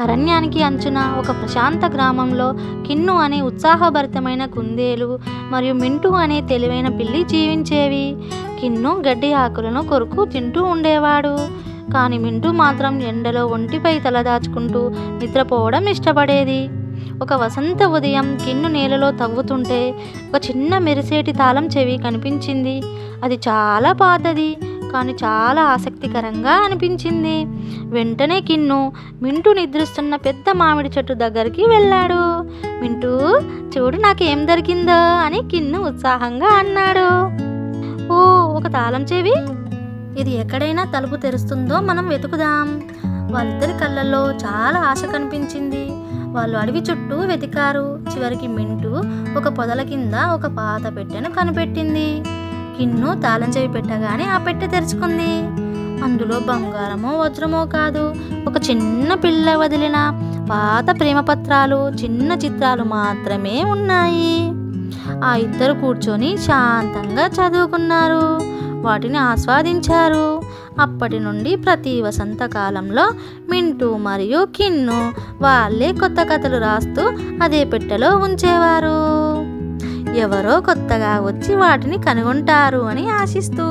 అరణ్యానికి అంచున ఒక ప్రశాంత గ్రామంలో కిన్ను అనే ఉత్సాహభరితమైన కుందేలు మరియు మింటు అనే తెలివైన పిల్లి జీవించేవి. కిన్ను గడ్డి ఆకులను కొరుకు తింటూ ఉండేవాడు. కానీ మింటు మాత్రం ఎండలో ఒంటిపై తలదాచుకుంటూ నిద్రపోవడం ఇష్టపడేది. ఒక వసంత ఉదయం కిన్ను నేలలో తవ్వుతుంటే ఒక చిన్న మెరిసేటి తాళం చెవి కనిపించింది. అది చాలా పాతది. కానీ చాలా ఆసక్తికరంగా అనిపించింది. వెంటనే కిన్ను మింటూ నిద్రిస్తున్న పెద్ద మామిడి చెట్టు దగ్గరికి వెళ్ళాడు. మింటూ చూడు నాకేం దొరికిందో అని కిన్ను ఉత్సాహంగా అన్నాడు. ఓ ఒక తాళం చెవి? ఇది ఎక్కడైనా తలుపు తెరుస్తుందో మనం వెతుకుదాం. వాళ్ళిద్దరి కళ్ళల్లో చాలా ఆశ కనిపించింది. వాళ్ళు అడవి చుట్టూ వెతికారు. చివరికి మింటూ ఒక పొదల కింద ఒక పాత పెట్టెను కనిపెట్టింది. కిన్ను తాళం చెవి పెట్టగానే ఆ పెట్టె తెరుచుకుంది. అందులో బంగారమో వజ్రమో కాదు ఒక చిన్న పిల్ల వదిలిన పాత ప్రేమ పత్రాలు చిన్న చిత్రాలు మాత్రమే ఉన్నాయి. ఆ ఇద్దరు కూర్చొని శాంతంగా చదువుకున్నారు. వాటిని ఆస్వాదించారు. అప్పటి నుండి ప్రతి వసంతకాలంలో మింటూ మరియు కిన్ను వాళ్ళే కొత్త కథలు రాస్తూ అదే పెట్టెలో ఉంచేవారు. ఎవరో కొత్తగా వచ్చి వాటిని కనుగొంటారు అని ఆశిస్తూ